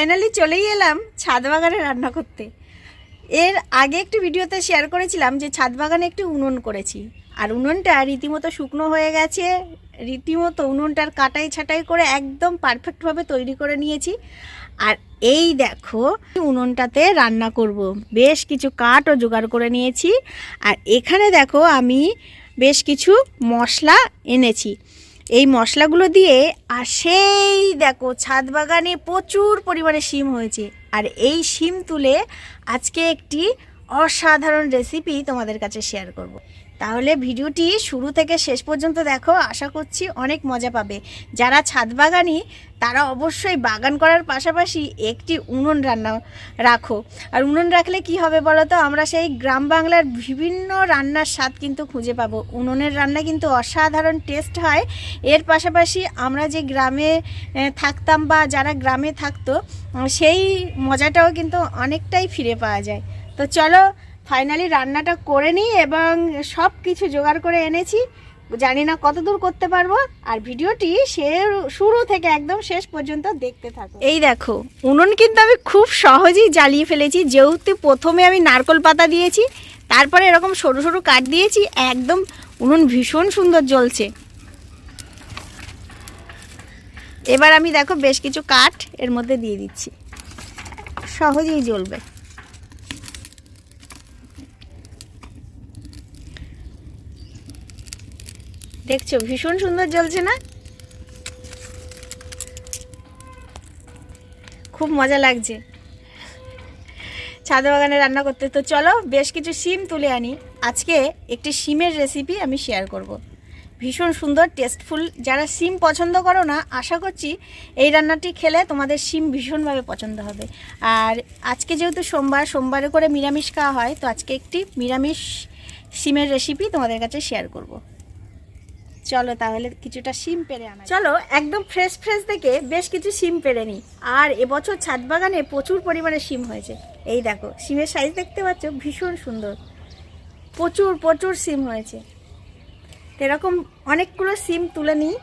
Finally চলেই এলাম ছাদ বাগানে রান্না করতে। এর আগে একটি ভিডিওতে শেয়ার করেছিলাম যে ছাদ বাগানে একটি উনুন করেছি। আর উনুনটা রীতিমতো শুকনো হয়ে গেছে। রীতিমতো উনুনটার কাটাই ছাটাই করে একদম পারফেক্টভাবে তৈরি করে নিয়েছি। আর এই দেখো, উনুনটাতে রান্না করব। বেশ কিছু কাঠও জোগাড় করে নিয়েছি। আর এখানে দেখো আমি বেশ কিছু মশলা এনেছি। এই মশলাগুলো দিয়ে আর সেই দেখো ছাদ বাগানে প্রচুর পরিমাণে শিম হয়েছে আর এই শিম তুলে আজকে একটি অসাধারণ রেসিপি তোমাদের কাছে শেয়ার করব। তাহলে ভিডিওটি শুরু থেকে শেষ পর্যন্ত দেখো, আশা করছি অনেক মজা পাবে। যারা ছাদ বাগানি, তারা অবশ্যই বাগান করার পাশাপাশি একটি উনুন রান্না রাখো। আর উনুন রাখলে কি হবে বলো তো আমরা সেই গ্রাম বাংলার বিভিন্ন রান্নার স্বাদ কিন্তু খুঁজে পাবো। উনুনের রান্না কিন্তু অসাধারণ টেস্ট হয়। এর পাশাপাশি আমরা যে গ্রামে থাকতাম বা যারা গ্রামে থাকতো, সেই মজাটাও কিন্তু অনেকটাই ফিরে পাওয়া যায়। তো চলো ফাইনালি রান্নাটা করে নিই এবং সব কিছু জোগাড় করে এনেছি। জানি না কত দূর করতে পারব। আর ভিডিওটি সে শুরু থেকে একদম শেষ পর্যন্ত দেখতে থাকো। এই দেখো, উনুন কিন্তু আমি খুব সহজেই জ্বালিয়ে ফেলেছি। যেহেতু প্রথমে আমি নারকল পাতা দিয়েছি, তারপরে এরকম সরু সরু কাঠ দিয়েছি, একদম উনুন ভীষণ সুন্দর জ্বলছে। এবার আমি দেখো বেশ কিছু কাঠ এর মধ্যে দিয়ে দিচ্ছি। সহজেই জ্বলবে। দেখছ, ভীষণ সুন্দর জ্বলছে না? খুব মজা লাগছে। ছাদ বাগানে রান্না করতে। তো চলো, বেশ কিছু শিম তুলে আনি। আজকে একটি শিমের রেসিপি আমি শেয়ার করব। ভীষণ সুন্দর টেস্টফুল যারা শিম পছন্দ করো না, আশা করছি এই রান্নাটি খেলে তোমাদের শিম ভীষণভাবে পছন্দ হবে। আর আজকে যেহেতু সোমবার, সোমবারে করে নিরামিষ খাওয়া হয়, তো আজকে একটি নিরামিষ শিমের রেসিপি তোমাদের কাছে শেয়ার করব। চলো তাহলে কিছুটা শিম পেরে আনা চলো, একদম ফ্রেশ ফ্রেশ দেখে বেশ কিছু শিম পেরে নিই। আর এবছর ছাদ বাগানে প্রচুর পরিমাণে শিম হয়েছে। এই দেখো, শিমের সাইজ দেখতে পাচ্ছ, ভীষণ সুন্দর। প্রচুর প্রচুর সিম হয়েছে। এরকম অনেকগুলো সিম তুলে নিই।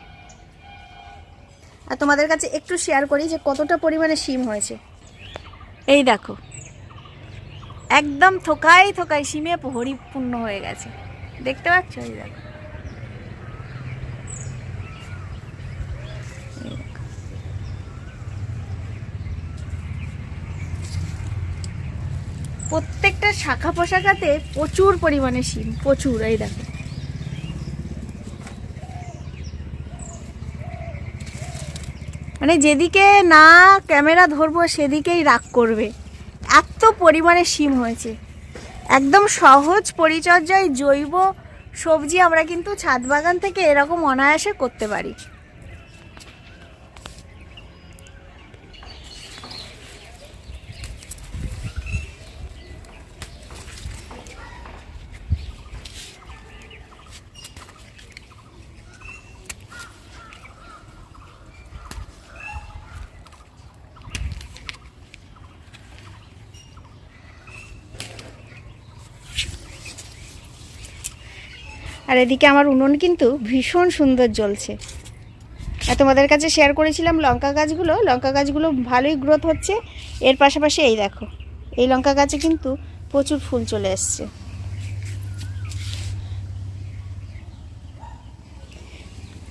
আর তোমাদের কাছে একটু শেয়ার করি যে কতটা পরিমাণে সিম হয়েছে। এই দেখো, একদম থোকাই থোকাই সিমে পরিপূর্ণ হয়ে গেছে। দেখতে পাচ্ছ? এই দেখো। প্রত্যেকটা শাখা পোশাকাতে প্রচুর পরিমাণে শিম, প্রচুর, এই দেখো। মানে যেদিকে না ক্যামেরা ধরবো, সেদিকেই রাগ করবে। এত পরিমাণে শিম হয়েছে। একদম সহজ পরিচর্যায় জৈব সবজি আমরা কিন্তু ছাদ বাগান থেকে এরকম অনায়াসে করতে পারি। আর এদিকে আমার উনুন কিন্তু ভীষণ সুন্দর জ্বলছে। আর তোমাদের কাছে শেয়ার করেছিলাম লঙ্কা গাছগুলো। লঙ্কা গাছগুলো ভালোই গ্রোথ হচ্ছে। এর পাশাপাশি এই দেখো, এই লঙ্কা গাছে কিন্তু প্রচুর ফুল চলে এসছে।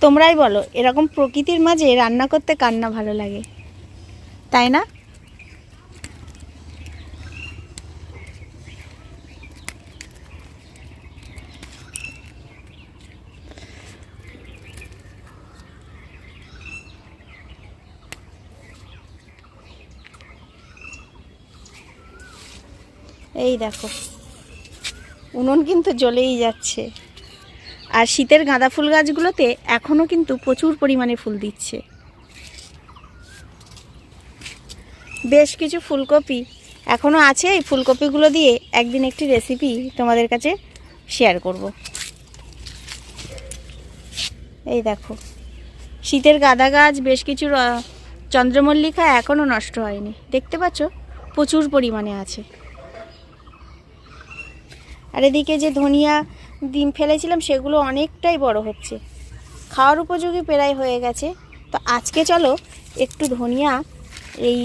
তোমরাই বলো, এরকম প্রকৃতির মাঝে রান্না করতে কান্না ভালো লাগে? তাই না? এই দেখো। উনুন কিন্তু জ্বলেই যাচ্ছে। আর শীতের গাঁদা ফুল গাছগুলোতে এখনও কিন্তু প্রচুর পরিমাণে ফুল দিচ্ছে। বেশ কিছু ফুলকপি এখনও আছে, এই ফুলকপিগুলো দিয়ে একদিন একটি রেসিপি তোমাদের কাছে শেয়ার করব। এই দেখো। শীতের গাঁদা গাছ, বেশ কিছু চন্দ্রমল্লিকা এখনও নষ্ট হয়নি। দেখতে পাচ্ছ? প্রচুর পরিমাণে আছে। আর এদিকে যে ধনিয়া ডিম ফেলেছিলাম, সেগুলো অনেকটাই বড় হচ্ছে। খাওয়ার উপযোগী প্রায় হয়ে গেছে। তো আজকে চলো একটু ধনিয়া এই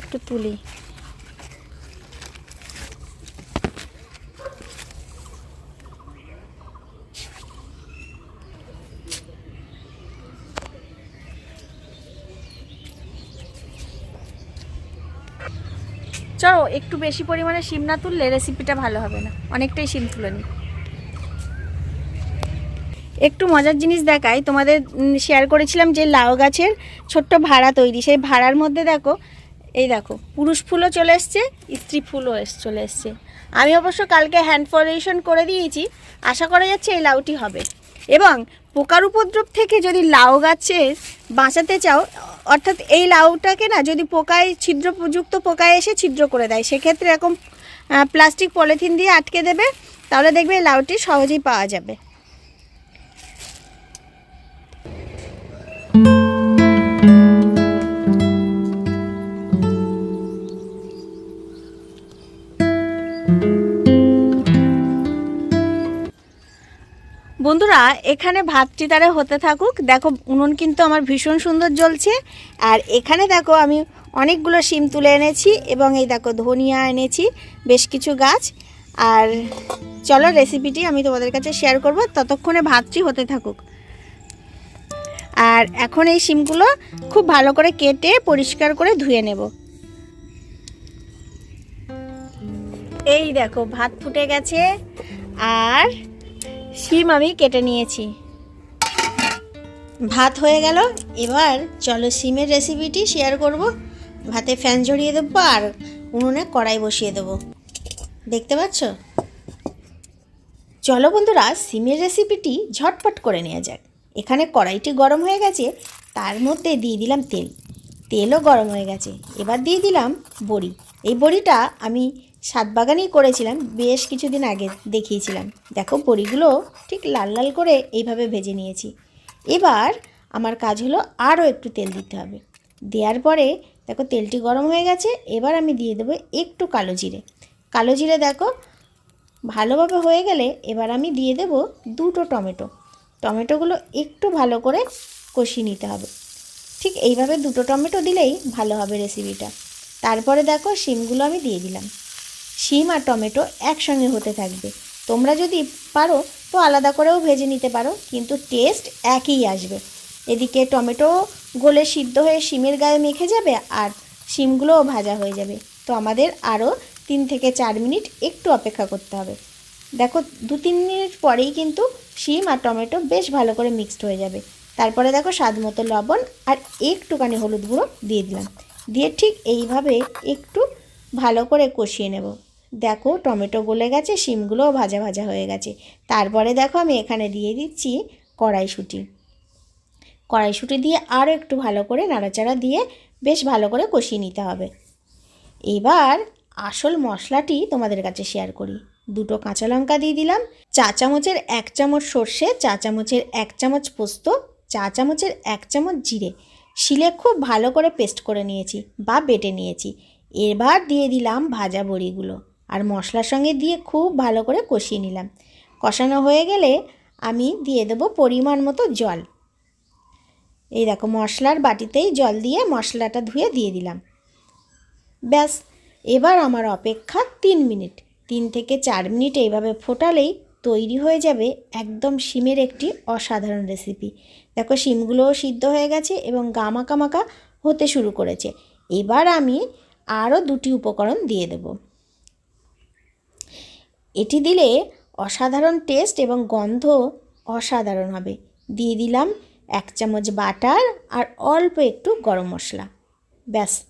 একটু তুলি। একটু বেশি পরিমাণে শিম না তুললে রেসিপিটা ভালো হবে না। অনেকটাই শিম তুলে নিই। একটু মজার জিনিস দেখাই, তোমাদের শেয়ার করেছিলাম যে লাউ গাছের ছোট্ট ভাড়া তৈরি। সেই ভাড়ার মধ্যে দেখো, এই দেখো, পুরুষ ফুলও চলে এসছে, স্ত্রী ফুলও এস, চলে এসছে। আমি অবশ্য কালকে হ্যান্ড ফলোরেশন করে দিয়েছি, আশা করা যাচ্ছে এই লাউটি হবে। এবং পোকার উপদ্রব থেকে যদি লাউ গাছের বাঁচাতে চাও, অর্থাৎ এই লাউটাকে না যদি পোকায় ছিদ্রযুক্ত পোকায় এসে ছিদ্র করে দেয়, সেক্ষেত্রে এরকম প্লাস্টিক পলিথিন দিয়ে আটকে দেবে, তাহলে দেখবে এই লাউটি সহজেই পাওয়া যাবে। বন্ধুরা, এখানে ভাতটি তারা হতে থাকুক। দেখো, উনুন কিন্তু আমার ভীষণ সুন্দর জ্বলছে। আর এখানে দেখো, আমি অনেকগুলো শিম তুলে এনেছি এবং এই দেখো, ধনিয়া এনেছি, বেশ কিছু গাছ। আর চলো রেসিপিটি আমি তোমাদের কাছে শেয়ার করব। ততক্ষণে ভাতটি হতে থাকুক। আর এখন এই শিমগুলো খুব ভালো করে কেটে, পরিষ্কার করে ধুয়ে নেব। এই দেখো, ভাত ফুটে গেছে। আর শিম আমি কেটে নিয়েছি। ভাত হয়ে গেল, এবার চলো শিমের রেসিপিটি শেয়ার করব। ভাতে ফ্যান জড়িয়ে দেবো আর উনুনে কড়াই বসিয়ে দেবো। দেখতে পাচ্ছ? চলো বন্ধুরা সিমের রেসিপিটি ঝটপট করে নেওয়া যাক। এখানে কড়াইটি গরম হয়ে গেছে, তার মধ্যে দিয়ে দিলাম তেল। তেলও গরম হয়ে গেছে। এবার দিয়ে দিলাম বড়ি। এই বড়িটা আমি সাত বাগানেই করেছিলাম, বেশ কিছুদিন আগে দেখিয়েছিলাম। দেখো বড়িগুলো ঠিক লাল লাল করে এইভাবে ভেজে নিয়েছি। এবার আমার কাজ হলো আরও একটু তেল দিতে হবে। দেওয়ার পরে দেখো তেলটি গরম হয়ে গেছে, এবার আমি দিয়ে দেবো একটু কালো জিরে। কালো জিরে দেখো ভালোভাবে হয়ে গেলে এবার আমি দিয়ে দেব দুটো টমেটো। টমেটোগুলো একটু ভালো করে কষিয়ে নিতে হবে। ঠিক এইভাবে দুটো টমেটো দিলেই ভালো হবে রেসিপিটা তারপরে দেখো শিমগুলো আমি দিয়ে দিলাম। শিম আর টমেটো একসঙ্গে হতে থাকবে। তোমরা যদি পারো, তো আলাদা করেও ভেজে নিতে পারো, কিন্তু টেস্ট একই আসবে। এদিকে টমেটো গলে সিদ্ধ হয়ে শিমের গায়ে মেখে যাবে আর শিমগুলোও ভাজা হয়ে যাবে। তো আমাদের আরও তিন থেকে চার মিনিট একটু অপেক্ষা করতে হবে। দেখো, দু তিন মিনিট পরেই কিন্তু শিম আর টমেটো বেশ ভালো করে মিক্সড হয়ে যাবে। তারপরে দেখো স্বাদ মতো লবণ আর একটুখানি হলুদ গুঁড়ো দিয়ে দিলাম। দিয়ে ঠিক এইভাবে একটু ভালো করে কষিয়ে নেব। দেখো, টমেটো গলে গেছে, শিমগুলোও ভাজা ভাজা হয়ে গেছে। তারপরে দেখো, আমি এখানে দিয়ে দিচ্ছি কড়াইশুঁটি। কড়াইশুঁটি দিয়ে আরও একটু ভালো করে নাড়াচাড়া দিয়ে বেশ ভালো করে কষিয়ে নিতে হবে। এবার আসল মশলাটি তোমাদের কাছে শেয়ার করি। দুটো কাঁচা লঙ্কা দিয়ে দিলাম, চা চামচের এক চামচ সর্ষে, চা চামচের এক চামচ পোস্ত, চা চামচের এক চামচ জিরে। শিলে খুব ভালো করে পেস্ট করে নিয়েছি বা বেটে নিয়েছি। এবার দিয়ে দিলাম ভাজা বড়িগুলো আর মশলার সঙ্গে দিয়ে খুব ভালো করে কষিয়ে নিলাম। কষানো হয়ে গেলে আমি দিয়ে দেবো পরিমাণ মতো জল। এই দেখো মশলার বাটিতেই জল দিয়ে মশলাটা ধুয়ে দিয়ে দিলাম। ব্যাস, এবার আমার অপেক্ষা তিন মিনিট। তিন থেকে চার মিনিট এইভাবে ফোটালেই তৈরি হয়ে যাবে একদম শিমের একটি অসাধারণ রেসিপি। দেখো শিমগুলোও সিদ্ধ হয়ে গেছে এবং গামাকা মাকা হতে শুরু করেছে। এবার আমি আরও দুটি উপকরণ দিয়ে দেব। এটি দিলে অসাধারণ টেস্ট এবং গন্ধ অসাধারণ হবে। দিয়ে দিলাম এক চামচ বাটার আর অল্প একটু গরম মশলা। ব্যাস।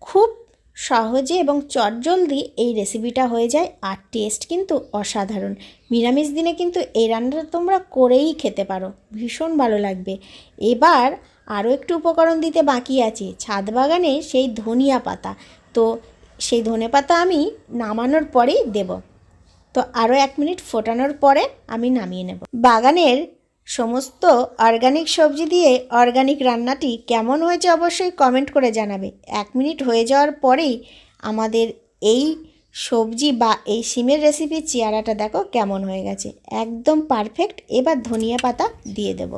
খুব সহজে এবং চটজলদি এই রেসিপিটা হয়ে যায় আর টেস্ট কিন্তু অসাধারণ। নিরামিষ দিনে কিন্তু এই রান্নাটা তোমরা করেই খেতে পারো। ভীষণ ভালো লাগবে। এবার আরও একটু উপকরণ দিতে বাকি আছে। ছাদ বাগানে সেই ধনিয়া পাতা। তো সেই ধনে পাতা আমি নামানোর পরেই দেব। তো আরও এক মিনিট ফোটানোর পরে আমি নামিয়ে নেব। বাগানের সমস্ত অর্গানিক সবজি দিয়ে অর্গানিক রান্নাটি কেমন হয়েছে অবশ্যই কমেন্ট করে জানাবে। এক মিনিট হয়ে যাওয়ার পরেই আমাদের এই সবজি বা এই সিমের রেসিপির চেয়ারাটা দেখো কেমন হয়ে গেছে। একদম পারফেক্ট এবার ধনিয়া পাতা দিয়ে দেব।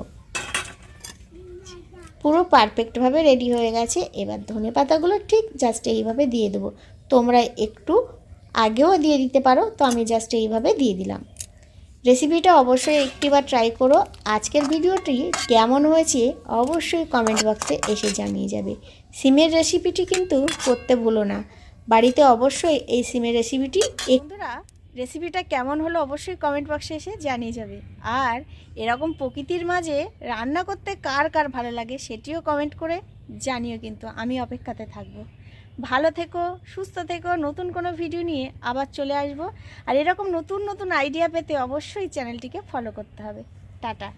পুরো পারফেক্টভাবে রেডি হয়ে গেছে। এবার ধনে পাতাগুলো ঠিক জাস্ট এইভাবে দিয়ে দেবো। তোমরা একটু আগেও দিয়ে দিতে পারো, তো আমি জাস্ট এইভাবে দিয়ে দিলাম। রেসিপিটা অবশ্যই একটিবার ট্রাই করো। আজকের ভিডিওটি কেমন হয়েছে অবশ্যই কমেন্ট বক্সে এসে জানিয়ে যাবে। সিমের রেসিপিটি কিন্তু করতে ভুলো না। বাড়িতে অবশ্যই এই সিমের রেসিপিটি একটুরা রেসিপিটা কেমন হলো অবশ্যই কমেন্ট বক্সে এসে জানিয়ে যাবে। আর এরকম প্রকৃতির মাঝে রান্না করতে কার কার ভালো লাগে সেটিও কমেন্ট করে জানিও কিন্তু, আমি অপেক্ষাতে থাকব। ভালো থেকো, সুস্থ থেকো, নতুন কোনো ভিডিও নিয়ে আবার চলে আসব। আর এরকম নতুন নতুন আইডিয়া পেতে অবশ্যই চ্যানেলটিকে ফলো করতে হবে। টাটা।